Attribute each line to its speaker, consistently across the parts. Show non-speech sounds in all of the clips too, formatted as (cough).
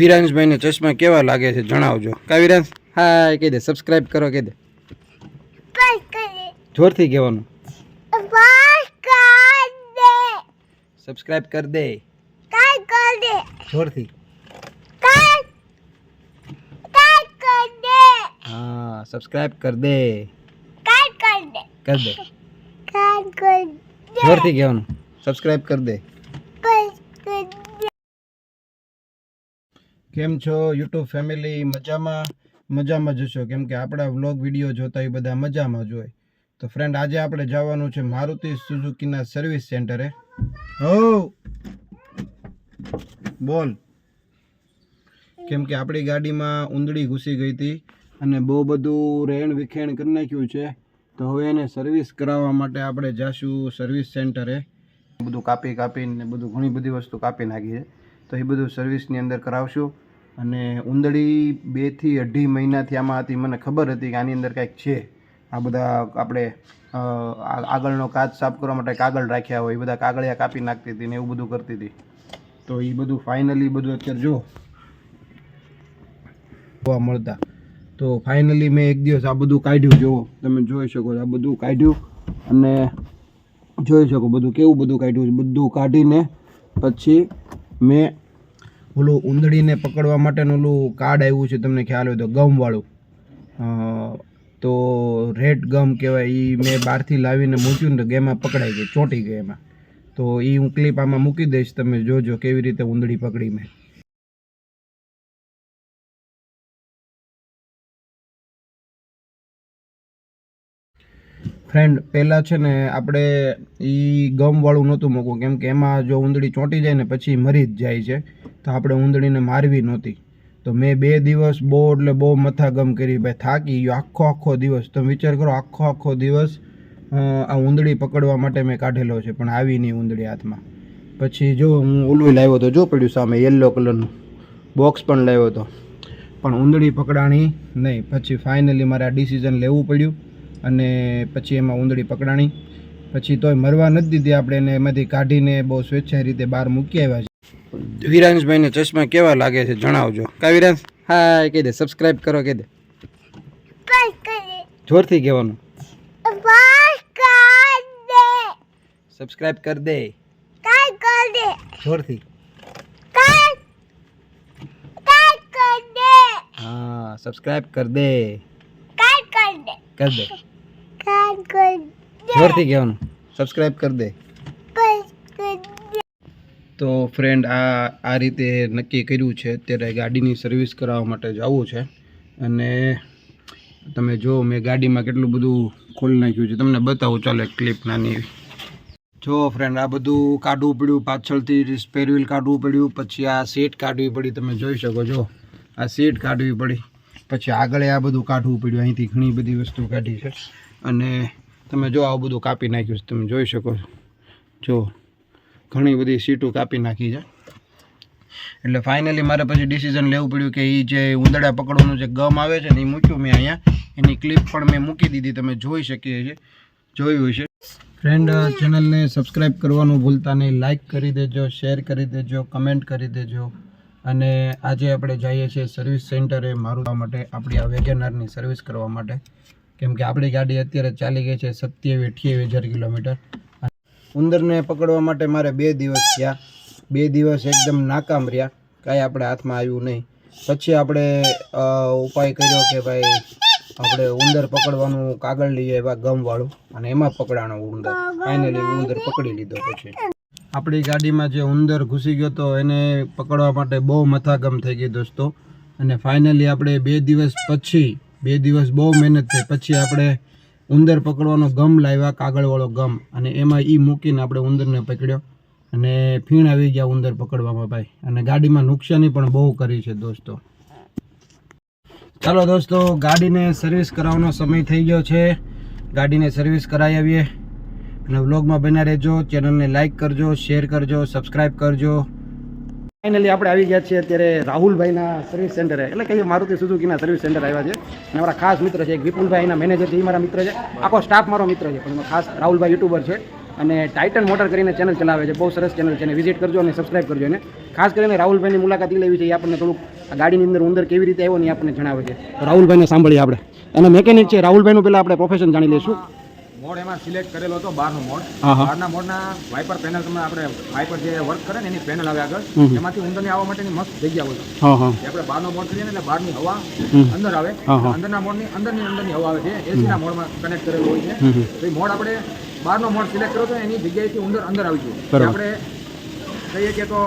Speaker 1: વિરાંશભાઈને ચશ્મા કેવા લાગે છે જણાવજો. કા વિરાંશ? હા કહી દે સબસ્ક્રાઇબ કરો કહી દે. જોરથી કહેવાનું. સબસ્ક્રાઇબ કર દે. જોરથી. હા સબસ્ક્રાઇબ કર દે.
Speaker 2: કાઈ કર દે.
Speaker 1: કર દે
Speaker 2: કર દે.
Speaker 1: જોરથી કહેવાનું. સબસ્ક્રાઇબ કર દે
Speaker 2: બસ કર દે
Speaker 1: કેમ છો? યુટ્યુબ ફેમિલી, મજામાં? મજામાં જશો કેમ કે આપણા વ્લોગ વીડિયો જોતા એ બધા મજામાં જ હોય. તો ફ્રેન્ડ આજે આપણે જવાનું છે મારુતિ સુઝુકીના સર્વિસ સેન્ટરે હો! બોલ. કેમ કે આપણી ગાડીમાં ઉંદડી ઘૂસી ગઈ હતી અને બહુ બધું રહેણ વિખેણ કરી નાખ્યું છે. તો હવે એને સર્વિસ કરાવવા માટે આપણે જાશું સર્વિસ સેન્ટરે બધું કાપી કાપીને બધું ઘણી બધી વસ્તુ કાપી નાખી છે. તો એ બધું સર્વિસની અંદર કરાવશું. અને ઉંદડી બેથી અઢી મહિનાથી આમાં હતી. મને ખબર હતી કે આની અંદર કાંઈક છે. આ બધા આપણે આગળનો કાચ સાફ કરવા માટે કાગળ રાખ્યા હોય. એ બધા કાગળિયા કાપી નાખતી હતી ને એવું બધું કરતી હતી. તો એ બધું ફાઇનલી બધું અત્યારે જો જોવા મળતા. તો ફાઇનલી મેં એક દિવસ આ બધું કાઢ્યું. જુઓ તમે જોઈ શકો આ બધું કાઢ્યું અને જોઈ શકો બધું કેવું બધું કાઢ્યું બધું કાઢીને પછી મેં ઓલું ઉંદડીને પકડવા માટેનું ઓલું કાર્ડ આવ્યું છે, તમને ખ્યાલ હોય તો, ગમવાળું. તો રેડ ગમ કહેવાય એ મેં બહારથી લાવીને મૂક્યું ને તો ગેમાં પકડાઈ ગઈ, ચોંટી ગઈ એમાં. તો એ હું ક્લિપ આમાં મૂકી દઈશ, તમે જોજો કેવી રીતે ઉંદડી પકડી મેં. ફ્રેન્ડ પહેલાં છે ને આપણે એ ગમવાળું નહોતું મૂકવું. કેમ કે એમાં જો ઉંદડી ચોંટી જાય ને પછી મરી જ જાય છે. તો આપણે ઉંદડીને મારવી નહોતી. તો મેં બે દિવસ બહુ એટલે બહુ મથાગમ કરી. ભાઈ થાકી ગયો. આખો આખો દિવસ. તમે વિચાર કરો, આખો આખો દિવસ આ ઉંદડી પકડવા માટે મેં કાઢેલો છે. પણ આવી નહીં ઉંદડી હાથમાં. પછી જો હું ઉલવી લાવ્યો તો જો પડ્યું સામે યલો કલરનું બોક્સ પણ લાવ્યો હતો પણ ઉંદડી પકડાણી નહીં. પછી ફાઇનલી મારે આ ડિસિઝન લેવું પડ્યું. અને પછી એમાં ઉંદડી પકડાણી. પછી તોય મરવા નથી દીધી આપણે એને એમાંથી કાઢીને બહુ સ્વેચ્છાય રીતે બહાર મૂકી આવ્યા છે. વિરાંશભાઈને ચશ્મા કેવા લાગે છે જણાવજો. કા વિરાંશ? હા કહી દે. સબસ્ક્રાઇબ કરો કહી દે. જોરથી કહેવાનું.
Speaker 2: બસ કર દે.
Speaker 1: સબસ્ક્રાઇબ કર દે.
Speaker 2: કાઈ કર દે.
Speaker 1: જોરથી.
Speaker 2: કાઈ કાઈ કર દે.
Speaker 1: હા સબસ્ક્રાઇબ કર દે.
Speaker 2: કર દે.
Speaker 1: જોરથી કહેવાનું. સબસ્ક્રાઇબ કરી દે. તો ફ્રેન્ડ આ આ રીતે નક્કી કર્યું છે. અત્યારે ગાડીની સર્વિસ કરાવવા માટે જવું છે. અને તમે જો મેં ગાડીમાં કેટલું બધું ખોલી નાખ્યું છે. તમને બતાવું ચાલો એક ક્લિપ નાની જો ફ્રેન્ડ આ બધું કાઢવું પડ્યું પાછળથી સ્પેર વ્હીલ કાઢવું પડ્યું પછી આ સીટ કાઢવી પડી. તમે જોઈ શકો છો આ સીટ કાઢવી પડી. પછી આગળ આ બધું કાઢવું પડ્યું. અહીંથી ઘણી બધી વસ્તુ કાઢી છે. અને તમે જો આવું બધું કાપી નાખ્યું છે, તમે જોઈ શકો છો. જો ઘણી બધી સીટો કાપી નાખી છે. એટલે ફાઇનલી મારે પછી ડિસિઝન લેવું પડ્યું કે એ જે ઉંદડા પકડવાનું જે ગમ આવે છે ને એ મૂક્યું મેં અહીંયા. એની ક્લિપ પણ મેં મૂકી દીધી, તમે જોઈ શકીએ છીએ. જોયું છે ફ્રેન્ડ ચેનલને સબસ્ક્રાઈબ કરવાનું ભૂલતા નહીં. લાઈક કરી દેજો શેર કરી દેજો કમેન્ટ કરી દેજો. અને આજે આપણે જઈએ છીએ સર્વિસ સેન્ટરે મારું માટે આપણી આ વેગેનારની સર્વિસ કરવા માટે. કેમ કે આપણી ગાડી અત્યારે ચાલી ગઈ છે સત્યાવીસ અઠ્યાવીસ હજાર કિલોમીટર. ઉંદરને પકડવા માટે મારે બે દિવસ થયા. બે દિવસ એકદમ નાકામ રહ્યા. કાંઈ આપણે હાથમાં આવ્યું નહીં. પછી આપણે ઉપાય કર્યો કે ભાઈ, આપણે ઉંદર પકડવાનું કાગળ લઈએ એવા ગમવાળું. અને એમાં પકડાણો ઉંદર. ફાઇનલી ઉંદર પકડી લીધો પછી. આપણી ગાડીમાં જે ઉંદર ઘૂસી ગયો તો એને પકડવા માટે બહુ મથાગમ થઈ ગઈ દોસ્તો. અને ફાઇનલી આપણે બે દિવસ પછી, બે દિવસ બહુ મહેનત થઈ, પછી આપણે ઉંદર પકડવાનો ગમ લાવ્યા, કાગળવાળો ગમ. અને એમાં એ મૂકીને આપણે ઉંદરને પકડ્યો. અને ફીણ આવી ગયા ઉંદર પકડવામાં ભાઈ. અને ગાડીમાં નુકસાની પણ બહુ કરી છે દોસ્તો. ચાલો દોસ્તો, ગાડીને સર્વિસ કરાવવાનો સમય થઈ ગયો છે. ગાડીને સર્વિસ કરાવી આવીએ. અને વ્લોગમાં બન્યા રહેજો, ચેનલને લાઇક કરજો શેર કરજો સબસ્ક્રાઈબ કરજો. ફાઇનલી આપણે આવી ગયા છીએ અત્યારે રાહુલભાઈના સર્વિસ સેન્ટરે એટલે કહીએ મારુતિ સુઝુકીના સર્વિસ સેન્ટર આવ્યા છે. અને મારા ખાસ મિત્ર છે, એક વિપુલભાઈ એના મેનેજર છે એ મારા મિત્ર છે. આખો સ્ટાફ મારો મિત્ર છે, પણ ખાસ રાહુલભાઈ યુટ્યુબર છે. અને ટાઇટન મોટર કરીને ચેનલ ચલાવે છે, બહુ સરસ ચેનલ છે, એને વિઝિટ કરજો અને સબસ્ક્રાઈબ કરજો એને. ખાસ કરીને રાહુલભાઈની મુલાકાત લેવી છે એ આપણને થોડુંક ગાડીની અંદર ઉંદર કેવી રીતે આવ્યો ને એ આપણને જણાવે છે. રાહુલભાઈને સાંભળીએ આપણે. અને મેકેનિક છે, રાહુલભાઈનું પહેલાં આપણે પ્રોફેશન જાણી લઈશું.
Speaker 3: મોડ એમાં સિલેક્ટ કરેલો હતો બારનો મોડ. બહારના મોડના વાઇપર પેનલ તમે આપણે વાઇપર જે વર્ક કરે ને એની પેનલ આવે આગળ. એમાંથી ઉંદરને આવવા માટેની મસ્ત જગ્યા હોય. છે આપણે બહારનો મોડ કરીએ ને એટલે બહારની હવા અંદર આવે. અંદરના મોડની અંદરની અંદરની હવા આવે છે. એસીના મોડમાં કનેક્ટ કરેલો હોય છે. તો એ મોડ આપણે બહારનો મોડ સિલેક્ટ કર્યો તો એની જગ્યાએથી ઉંદર અંદર આવી ગયું. આપણે કહીએ કે તો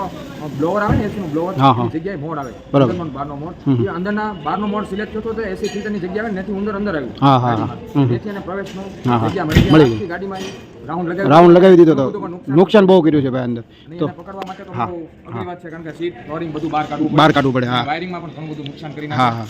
Speaker 3: બ્લોવર આવે ને એસીનું બ્લોવર. જગ્યાએ મોડ આવે.
Speaker 1: બરાબર.
Speaker 3: અંદરનો મોડ. એ અંદરના બહારનો મોડ સિલેક્ટ થયો તો એસી ફિલ્ટરની જગ્યા આવે ને એનાથી ઉંદર અંદર. ગાડીમાં. તેથી એને પ્રવેશનો. જગ્યા મળી ગઈ. ગાડીમાં રાઉન્ડ લગાવી
Speaker 1: રાઉન્ડ લગાવી દીધો તો નુકસાન બહુ કર્યું છે ભાઈ અંદર. તો
Speaker 3: પકડવા માટે તો બહુ અઘરી વાત છે કારણ કે સીટ ફ્લોરિંગ બધું બહાર કાઢવું
Speaker 1: બહાર કાઢવું પડે હા.
Speaker 3: વાયરિંગમાં પણ ઘણું બધું નુકસાન કરી
Speaker 1: હા હા.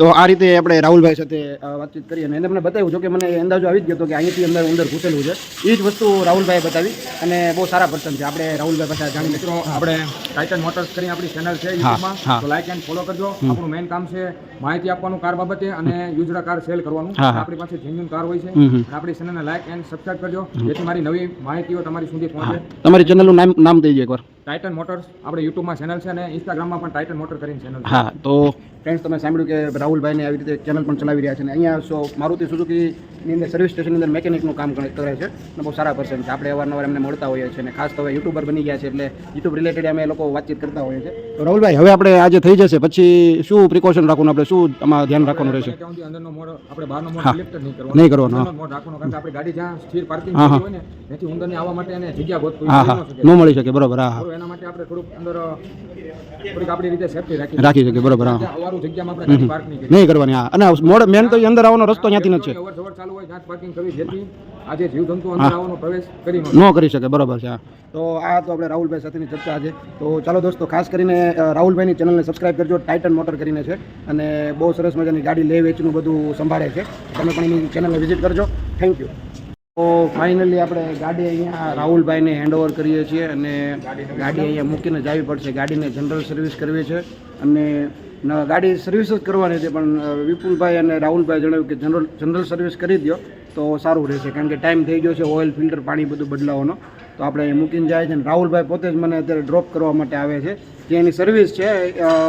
Speaker 1: તો આ રીતે આપણે રાહુલભાઈ સાથે વાતચીત કરી અને એને મને બતાવ્યું જો કે મને અંદાજો આવી જ ગયો કે અહીંયાથી અંદર ઉંદર ઘૂસેલું છે. એ જ વસ્તુ રાહુલભાઈએ બતાવી અને બહુ સારા પર્સન છે. આપણે રાહુલભાઈ પાસે જાણી
Speaker 3: મિત્રો આપણે ટાઇટન મોટર્સ કરી આપણી ચેનલ છે યુટ્યુબમાં તો લાઈક એન્ડ ફોલો કરજો. આપણું મેઇન કામ છે માહિતી આપવાનું કાર બાબતે અને યુઝર કાર સેલ કરવાનું. આપણી પાસે જેન્યુન કાર હોય છે. આપણી ચેનલને લાઈક એન્ડ સબસ્ક્રાઇબ કરજો. જેથી મારી નવી માહિતીઓ તમારી સુધી પહોંચે.
Speaker 1: તમારી ચેનલનું નામ નામ દઈ એકવાર.
Speaker 3: ટાઇટન મોટર્સ આપણે યુટ્યુબમાં ચેનલ છે અને ઇન્સ્ટાગ્રામમાં પણ ટાઇટન મોટર કરીને ચેનલ
Speaker 1: હા તો ફ્રેન્ડ્સ તમે સાંભળ્યું કે રાહુલભાઈને આવી રીતે ચેનલ પણ ચલાવી રહ્યા છે અને અહીંયા સો મારુતિ સુઝુકીની અંદર સર્વિસ સ્ટેશનની અંદર મેકેનિકનું કામ કરે કરે છે અને બહુ સારા પર્સન છે. આપણે અવારનવાર એમને મળતા હોઈએ છીએ અને ખાસ તો હવે યુટ્યુબર બની ગયા છે એટલે યુટ્યુબ રિલેટેડ અમે લોકો વાતચીત કરતા હોઈએ છીએ. તો રાહુલભાઈ હવે આપણે આજે થઈ જશે. પછી શું પ્રિકોશન રાખવાનું આપણે? શું આમાં ધ્યાન રાખવાનું રહેશે?
Speaker 3: અંદરનો મોડ આપણે બહારનો મોડ. સિલેક્ટ નહીં કરવાનો.
Speaker 1: નહીં કરવાનો,
Speaker 3: મોડ રાખવાનો કારણ કે આપણી ગાડી જ્યાં સ્થિર પાર્કિંગ. હોય ને ત્યાંથી ઉંદરને આવવા માટે એને જગ્યા ગોતવી. ન
Speaker 1: મળી શકે. બરોબર હા. હા
Speaker 3: એના માટે આપણે થોડુંક અંદર થોડીક આપણી રીતે સેફટી રાખી
Speaker 1: રાખી શકીએ બરોબર હા.
Speaker 3: અવારું જગ્યામાં આપણે પાર્ક નહીં
Speaker 1: નહીં કરવાની હા. અને મોડ મેન તો અંદર આવવાનો રસ્તો ત્યાંથી નથી.
Speaker 3: અવર જવર ચાલુ હોય ત્યાં પાર્કિંગ કરવી જેથી આજે જીવજંતુ અંદર આવવાનો પ્રવેશ કરી ન
Speaker 1: ન કરી શકે બરોબર છે હા. તો આ તો આપણે રાહુલભાઈ સાથેની ચર્ચા આજે. તો ચાલો દોસ્તો ખાસ કરીને રાહુલભાઈની ચેનલને સબસ્ક્રાઇબ કરજો ટાઇટન મોટર કરીને છે. અને બહુ સરસ મજાની ગાડી લે વેચનું બધું સંભાળે છે. તમે પણ એની ચેનલને વિઝિટ કરજો. થેન્ક યુ તો ફાઇનલી આપણે ગાડી અહીંયા રાહુલભાઈને હેન્ડઓવર કરીએ છીએ અને ગાડી અહીંયા મૂકીને જવી પડશે. ગાડીને જનરલ સર્વિસ કરવી છે અને ગાડી સર્વિસ જ કરવાની છે, પણ વિપુલભાઈ અને રાહુલભાઈ જણાવ્યું કે જનરલ જનરલ સર્વિસ કરી દો તો સારું રહેશે, કારણ કે ટાઈમ થઈ ગયો છે ઓઇલ ફિલ્ટર પાણી બધું બદલાવવાનો. તો આપણે મૂકીને જાય છે અને રાહુલભાઈ પોતે જ મને અત્યારે ડ્રોપ કરવા માટે આવે છે. જે એની સર્વિસ છે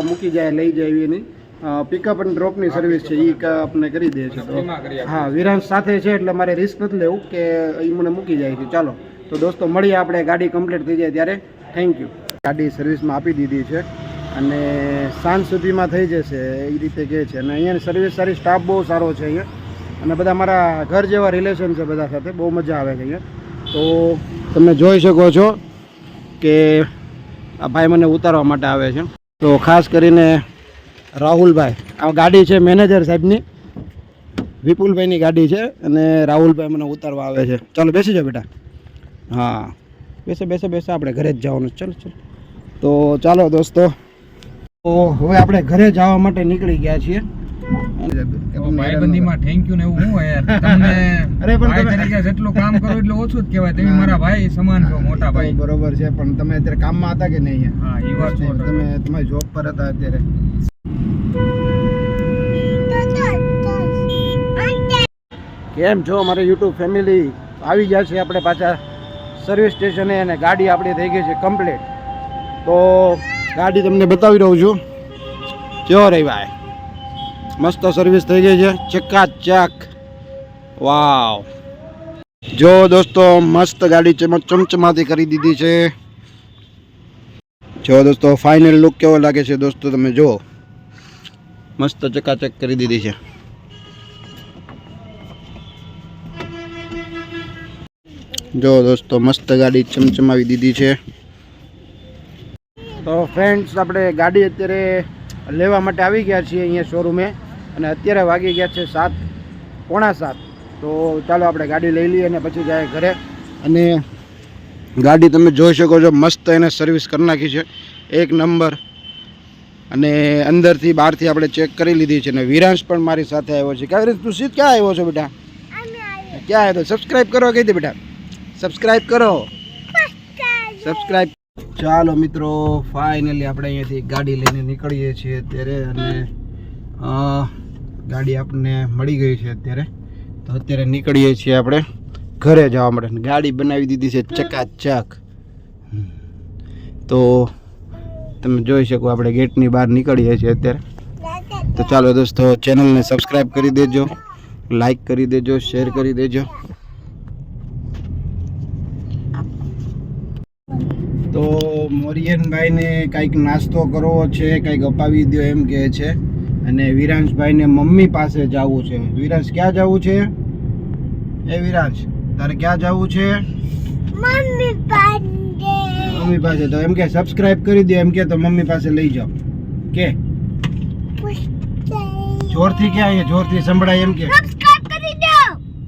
Speaker 1: મૂકી જાય, લઈ જાય એવી એની. પિકઅપ અને ડ્રોપની સર્વિસ છે એ આપણે કરી દે છે. તો. હા વિરાંશ સાથે છે એટલે મારે રિસ્ક નથી લેવું કે એ મને મૂકી જાય છે. ચાલો તો દોસ્તો મળીએ આપણે ગાડી કમ્પ્લીટ થઈ જાય ત્યારે. થેન્ક યુ ગાડી સર્વિસમાં આપી દીધી છે અને સાંજ સુધીમાં થઈ જશે એ રીતે કહે છે. અને અહીંયાની સર્વિસ સારી સ્ટાફ બહુ સારો છે અહીંયા. અને બધા મારા ઘર જેવા રિલેશન છે બધા સાથે બહુ મજા આવે છે અહીંયા. તો તમે જોઈ શકો છો કે આ ભાઈ મને ઉતારવા માટે આવે છે. તો ખાસ કરીને રાહુલભાઈ. આ ગાડી છે મેનેજર સાહેબની. વિપુલભાઈની ગાડી છે અને રાહુલભાઈ મને ઉતારવા આવે છે. ચાલો બેસી જાઓ બેટા. હા. બેસે બેસે બેસે આપણે ઘરે જ જવાનું ચાલો ચાલો. તો ચાલો દોસ્તો. તો હવે આપણે ઘરે જવા માટે નીકળી ગયા છીએ.
Speaker 3: ભાઈબંધીમાં થેન્ક યુ ને એવું હું હોય યાર? તમને (laughs)
Speaker 1: અરે પણ તમે-
Speaker 3: તરીકે જેટલું કામ કરો એટલું ઓછું જ કહેવાય. તમે મારા ભાઈ સમાન છો મોટા ભાઈ.
Speaker 1: બરોબર છે પણ તમે અત્યારે કામમાં હતા કે નહીં
Speaker 3: હા એ વાત
Speaker 1: તમે તમે જોબ પર હતા અત્યારે. કેમ છો અમારી યુટ્યુબ ફેમિલી આવી ગયા છે આપણે પાછા સર્વિસ સ્ટેશને અને ગાડી આપણી થઈ ગઈ છે કમ્પ્લીટ તો ગાડી તમને બતાવી રહ્યું છું. જો રહી ભાઈ. મસ્ત સર્વિસ થઈ ગઈ છે. ચકાચક. વાવ. જો દોસ્તો, મસ્ત ગાડી ચમ- ચમચમાતી કરી દીધી છે. જો દોસ્તો ફાઇનલ લુક કેવો લાગે છે દોસ્તો તમે જુઓ. મસ્ત ચકાચક કરી દીધી છે. જો દોસ્તો મસ્ત ગાડી ચમચમાવી દીધી છે. તો ફ્રેન્ડ્સ આપણે ગાડી અત્યારે લેવા માટે આવી ગયા છીએ અહીંયા શોરૂમે અને અત્યારે વાગી ગયા છે સાત પોણા સાત. તો ચાલો આપણે ગાડી લઈ લઈએ અને પછી જાય ઘરે. અને ગાડી તમે જોઈ શકો છો મસ્ત એને સર્વિસ કરી નાખી છે. એક નંબર. અને અંદરથી બહારથી આપણે ચેક કરી લીધી છે અને વિરાંશ પણ મારી સાથે આવ્યો છે. કાવેરી તું સીધ ક્યાં આવ્યો છો બેટા? ક્યાં આવ્યો? સબસ્ક્રાઇબ કરવા કહી દે બેટા. સબસ્ક્રાઇબ કરો. સબસ્ક્રાઇબ ચાલો મિત્રો ફાઇનલી આપણે અહીંયાથી ગાડી લઈને નીકળીએ છીએ અત્યારે અને ગાડી આપણને મળી ગઈ છે અત્યારે. તો અત્યારે નીકળીએ છીએ આપણે ઘરે જવા માટે. ગાડી બનાવી દીધી છે ચકાચક. તો તમે જોઈ શકો આપણે ગેટની બહાર નીકળીએ છીએ અત્યારે. તો ચાલો દોસ્તો ચેનલને સબસ્ક્રાઈબ કરી દેજો. લાઈક કરી દેજો શેર કરી દેજો. તો મોરિયનભાઈને કંઈક નાસ્તો કરવો છે કંઈક અપાવી દો એમ કહે છે. અને વિરાંશભાઈને મમ્મી પાસે જવું છે. વિરાંશ ક્યાં જવું છે? એ વિરાંશ તારે ક્યાં જવું છે?
Speaker 2: મમ્મી પાસે.
Speaker 1: મમ્મી પાસે તો એમ કે સબસ્ક્રાઇબ કરી દો એમ કે તો મમ્મી પાસે લઈ જાઓ. કે? જોરથી ક્યાં અહીંયા જોરથી સંભળાય એમ કે?
Speaker 2: સબસ્ક્રાઇબ કરી દો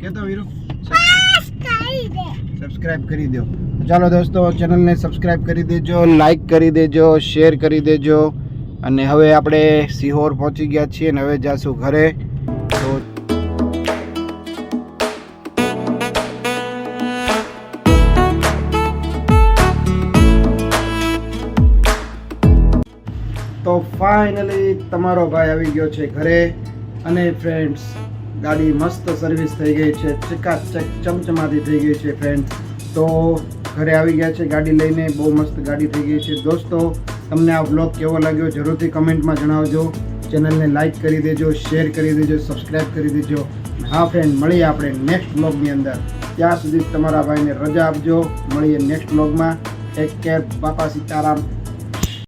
Speaker 1: કે તો વીરુ
Speaker 2: બસ કરી દે.
Speaker 1: સબસ્ક્રાઇબ કરી દો ચાલો દોસ્તો ચેનલને સબસ્ક્રાઇબ કરી દેજો લાઈક કરી દેજો શેર કરી દેજો. અને હવે આપણે સિહોર પહોંચી ગયા છીએ અને હવે જાશું ઘરે. તો તો ફાઇનલી તમારો ભાઈ આવી ગયો છે ઘરે. અને ફ્રેન્ડ્સ ગાડી મસ્ત સર્વિસ થઈ ગઈ છે. ચકાચક ચમચમાતી થઈ ગઈ છે ફ્રેન્ડ્સ તો ઘરે આવી ગયા છે, ગાડી લઈને બહુ મસ્ત ગાડી થઈ ગઈ છે. દોસ્તો, તમને આ બ્લોગ કેવો લાગ્યો જરૂરથી કમેન્ટમાં જણાવજો. ચેનલને લાઈક કરી દેજો, શેર કરી દેજો સબસ્ક્રાઈબ કરી દેજો. હા ફ્રેન્ડ મળીએ આપણે નેક્સ્ટ વ્લોગની અંદર. ત્યાં સુધી તમારા ભાઈને રજા આપજો. મળીએ નેક્સ્ટ બ્લોગમાં ટેક કેર બાપા સીતારામ.